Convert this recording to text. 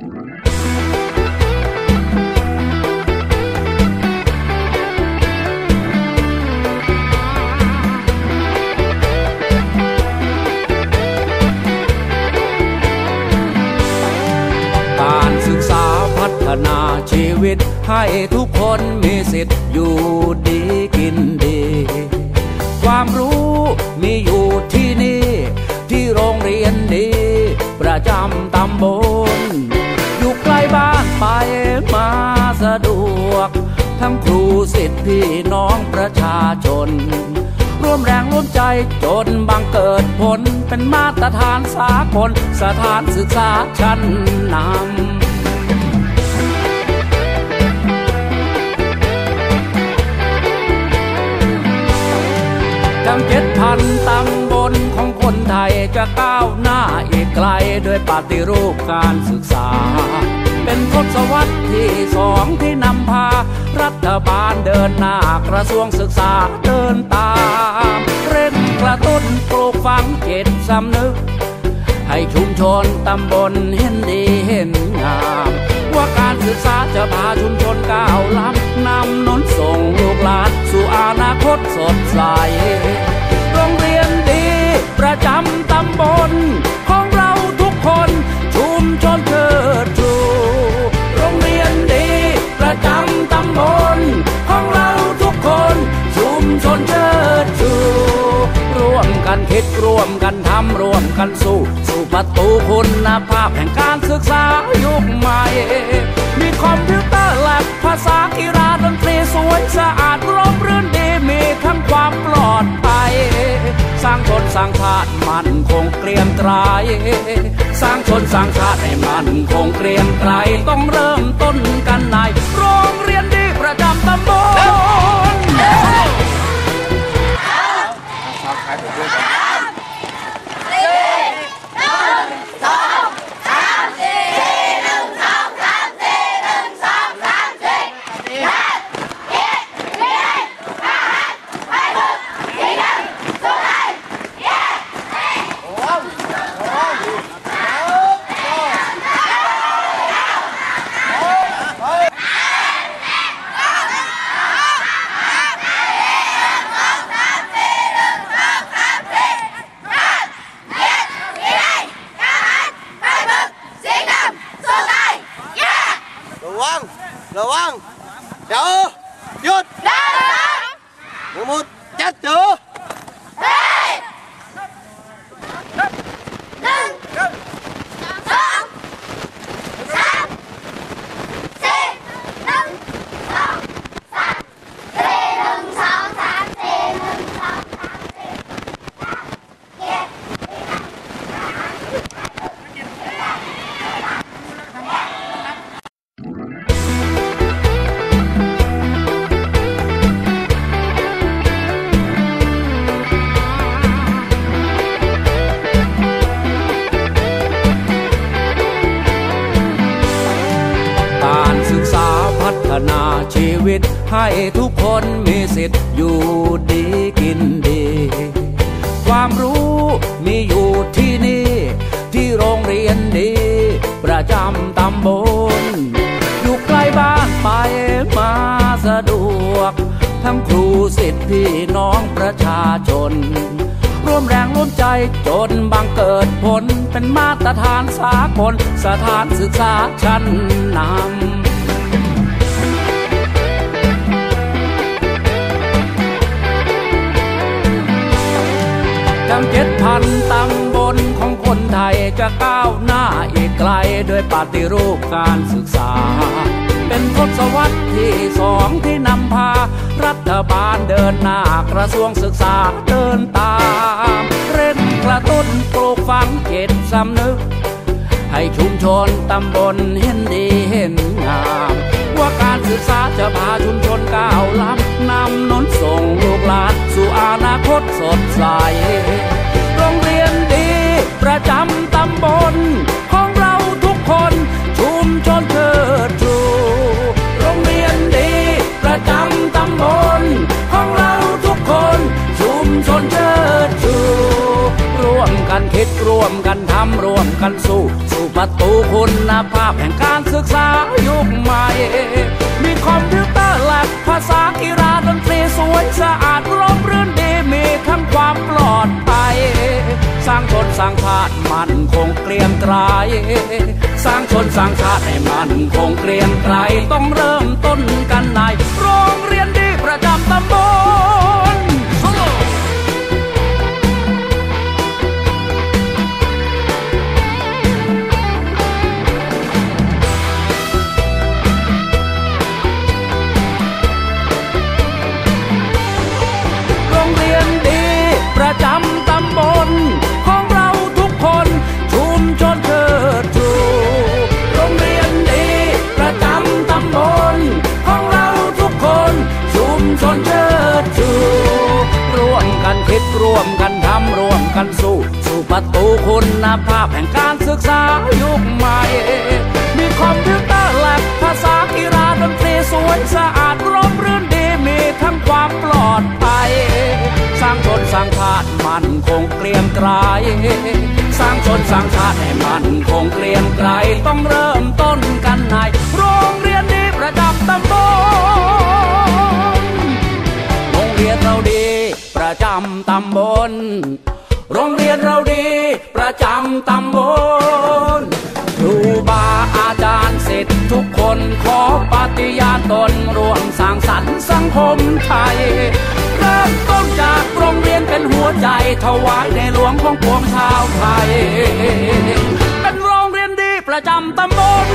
การศึกษาพัฒนาชีวิต ให้ทุกคนมีสิทธิ์อยู่ดีกินดี ความรู้มีอยู่ที่นี่ ที่โรงเรียนดี ประจำตำบล ทั้งครูสิทธิ์พี่น้องประชาชน ร่วมแรงร่วมใจจนบังเกิดผล เป็นมาตรฐานสากลสถานศึกษาชั้นนำทั้งเจ็ดพันตำบลของคนไทยจะก้าวหน้าอีกไกล ด้วยปฏิรูปการศึกษา เป็นทศวรรษที่สองที่นำพา รัฐบาลเดินหน้ากระทรวงศึกษาเดินตาม เร่งกระตุ้นปลูกฝังเจตสำนึก ให้ชุมชนตำบลเห็นดีเห็นงาม ว่าการศึกษาจะพาชุมชนก้าวล้ำนำนุนส่งลูกหลานสู่อนาคตสดใสโรงเรียนดีประจำ ชนเชิดชูร่วมกันคิดร่วมกันทำร่วมกันสู้ สู่ประตูคุณภาพแห่งการศึกษายุคใหม่ มีคอมพิวเตอร์แลบภาษากีฬาดนตรีสวยสะอาดร่มรื่นดีมีทั้งความปลอดภัยสร้างชนสร้างชาติมันคงเกรียงไกรสร้างชนสร้างชาติให้มันคงเกรียงไกรต้องเริ่มต้นกันในโรงเรียน วัง ระวังเดี๋ยวหยุดหมุดจัดเจอ วิต ให้ทุกคนมีสิทธิ์อยู่ดีกินดี ความรู้มีอยู่ที่นี่ ที่โรงเรียนดี ประจำตำบล อยู่ใกล้บ้านไปมาสะดวก ทั้งครูสิทธิ์พี่น้องประชาชน ร่วมแรงร่วมใจจนบังเกิดผล เป็นมาตรฐานสากลสถานศึกษาชั้นนำ ทั้งเจ็ดพันตำบลของคนไทยจะก้าวหน้าอีกไกลด้วยปฏิรูปการศึกษา เป็นทศวรรษที่สองที่นำพา รัฐบาลเดินหน้ากระทรวงศึกษาเดินตาม เร่งกระตุ้นปลูกฝังเจตสำนึก ให้ชุมชนตำบลเห็นดีเห็นงาม ว่าการศึกษาจะพา นาคตสดใส โรงเรียนดีประจำตำบล ของเราทุกคนชุมชนเชิดชู โรงเรียนดีประจำตำบล ของเราทุกคนชุมชนเชิดชู ร่วมกันคิดร่วมกันทำร่วมกันสู้สู่ประตูคุณภาพแห่งการศึกษายุคใหม่ มีคอมพิวเตอร์แลบภาษากีฬาดนตรีสวยสะอาด ร้างชนสร้างชาติมันคงเกลียงไกรสร้างชนสร้างชาติให้มันคงเกลียงไกรต้องเริ่มต้นกันในโรงเรียนดีประจำตำบล ร่วมกันทำร่วมกันสู้ สู่ประตูคุณภาพแห่งการศึกษายุคใหม่ มีคอมพิวเตอร์แลบภาษากีฬาดนตรีสวยสะอาดร่มรื่นดีมีทั้งความปลอดภัยสร้างชนสร้างชาติมันคงเกรียงไกรสร้างชนสร้างชาติให้มันคงเกรียงไกรต้องเริ่มต้นกันในโรงเรียนดีประจำตำบล จำตำบล โรงเรียนเราดี ประจำตำบลครูบาอาจารย์สิทธิ์ทุกคนขอปฏิญาณตนร่วมสร้างสรรค์สังคมไทย เริ่มต้นจากโรงเรียนเป็นหัวใจถวายในหลวงของปวงชาวไทย เป็นโรงเรียนดีประจำตำบล